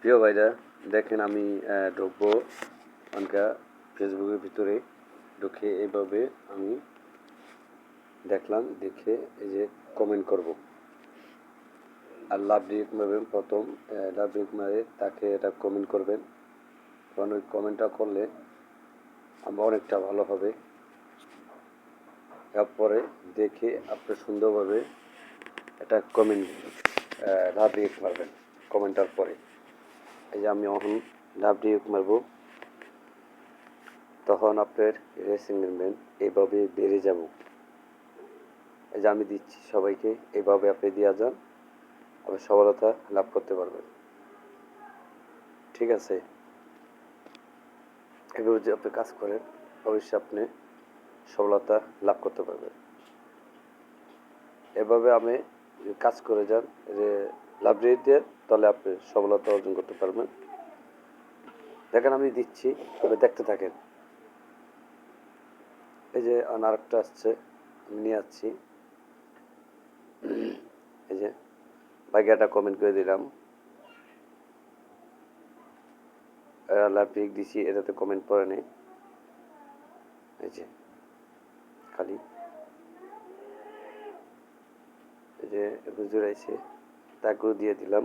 প্রিয় ভাইরা, দেখেন আমি ঢুকবো অনকা ফেসবুকের ভিতরে ঢুকে এইভাবে আমি দেখলাম, দেখে এই যে কমেন্ট করব। আর লাভ মারবেন প্রথম লাভ মারে তাকে এটা কমেন্ট করবেন। কারণ ওই কমেন্টটা করলে আমার অনেকটা ভালো হবে। তারপরে দেখে আপনি সুন্দরভাবে একটা কমেন্ট লাভ রিয়েক্ট মারবেন কমেন্টার পরে এই যে আমি এখন লাভ রিয়েক্ট মারবো তখন আপনার রেসিং নেবেন এইভাবে বেড়ে যাব। এই যে আমি দিচ্ছি সবাইকে এইভাবে আপনি দেওয়া যান আপনি সফলতা লাভ করতে পারবেন। ঠিক আছে? এভাবে যদি আপনি কাজ করেন, অবশ্যই আপনি সফলতা লাভ করতে পারবেন। এভাবে আমি কাজ করে যান যে লাইব্রেরি দিয়ে তাহলে আপনি সফলতা অর্জন করতে পারবেন। দেখেন, আমি দিচ্ছি আপনি দেখতে থাকেন। এই যে আরেকটা আসছে, আমি নিয়ে যাচ্ছি এই যে, ভাইকে একটা কমেন্ট করে দিলাম। লাইব্রেরি দিছি, এটাতে কমেন্ট পড়ে নেই এই যে, খালি। এই যে, হুজুর তাকেও দিয়ে দিলাম।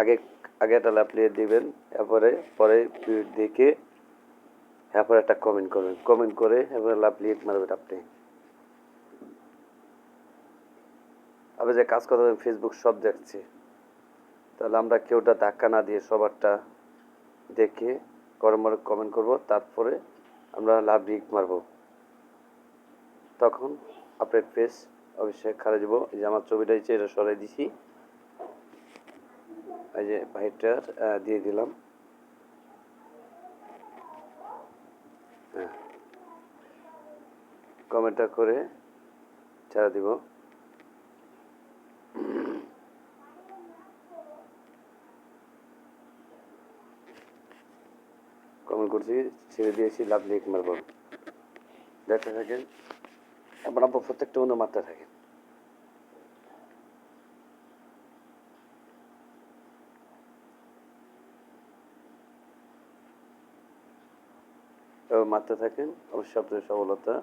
আগে আগে একটা লাপলিয়ে দিবেন, এরপরে, পরে দেখে এরপরে একটা কমেন্ট করবেন। কমেন্ট করে এরপরে লাপলিয়ে মারবেন আপনি। আবার যে কাজ করতে ফেসবুক সব দেখছে। তাহলে আমরা কেউটা ধাক্কা না দিয়ে সবারটা দেখে কর্মর কমেন্ট করব, তারপরে আমরা লাভ রিক মারবো। তখন আপনার ফেস অবশ্যই খারে এই যে আমার ছবিটা এটা সরাই দিছি। যে ভাইটার দিয়ে দিলাম। হ্যাঁ। কমেন্টটা করে ছাড়া দিব। কমেন্ট করছি, ছেড়ে দিয়েছি, লাভ লিখ মারব দেখতে থাকেন, আপনার প্রত্যেকটা মধ্যে মারতে থাকেন এভাবে মারতে থাকেন অবশ্যই আপনি সফলতা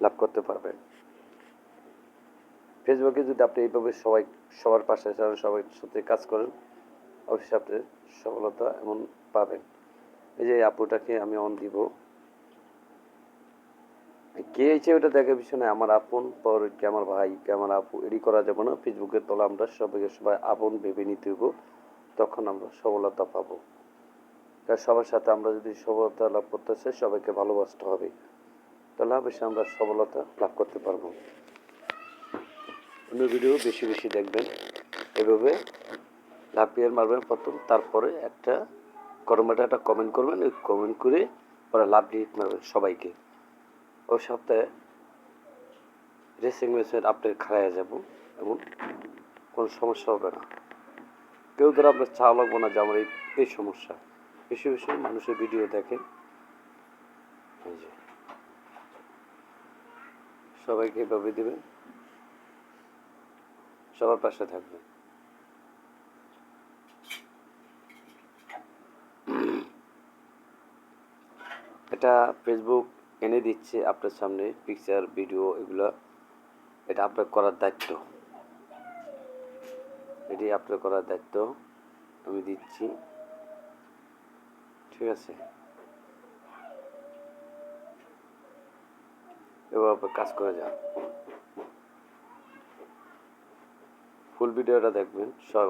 লাভ করতে পারবেন। ফেসবুকে যদি আপনি এইভাবে সবাই সবার পাশে আছেন, সবাই সাথে কাজ করেন অবশ্যই আপনি সফলতা এমন পাবেন। এই যে আপুটাকে আমি অন দিব। কে হয়েছে ওটা দেখার বিষয় নয় আমার আপন পর কে আমার ভাই কে আমার আপু এডি করা যাবে না। ফেসবুকের তলা আমরা সবাইকে সবাই আপন ভেবে নিতে হব তখন আমরা সফলতা পাবো। তাই সবার সাথে আমরা যদি সফলতা লাভ করতে চাই, সবাইকে ভালোবাসতে হবে। তাহলে অবশ্যই আমরা সফলতা লাভ করতে পারব। অন্য ভিডিও বেশি বেশি দেখবেন। এভাবে লাফিয়ার মারবেন প্রথম, তারপরে একটা কর্মটা একটা কমেন্ট করবেন। ওই কমেন্ট করে পরে লাভ ডিলিট মারবেন সবাইকে। ওই সপ্তাহে রেসিং মেশিন আপনি খারাইয়া যাব। এবং কোনো সমস্যা হবে না। কেউ ধরো আপনার চা লাগবো না যে আমার এই সমস্যা। বেশি বেশি মানুষের ভিডিও যে। সবাইকে এভাবে দেবেন। সবার পাশে থাকবেন। এটা ফেসবুক এনে দিচ্ছে আপনার সামনে পিকচার ভিডিও এগুলো। এটা আপনার করার দায়িত্ব। এটি আপনার করার দায়িত্ব। আমি দিচ্ছি। ঠিক আছে। এভাবে কাজ করে যান ফুল ভিডিওটা দেখবেন সব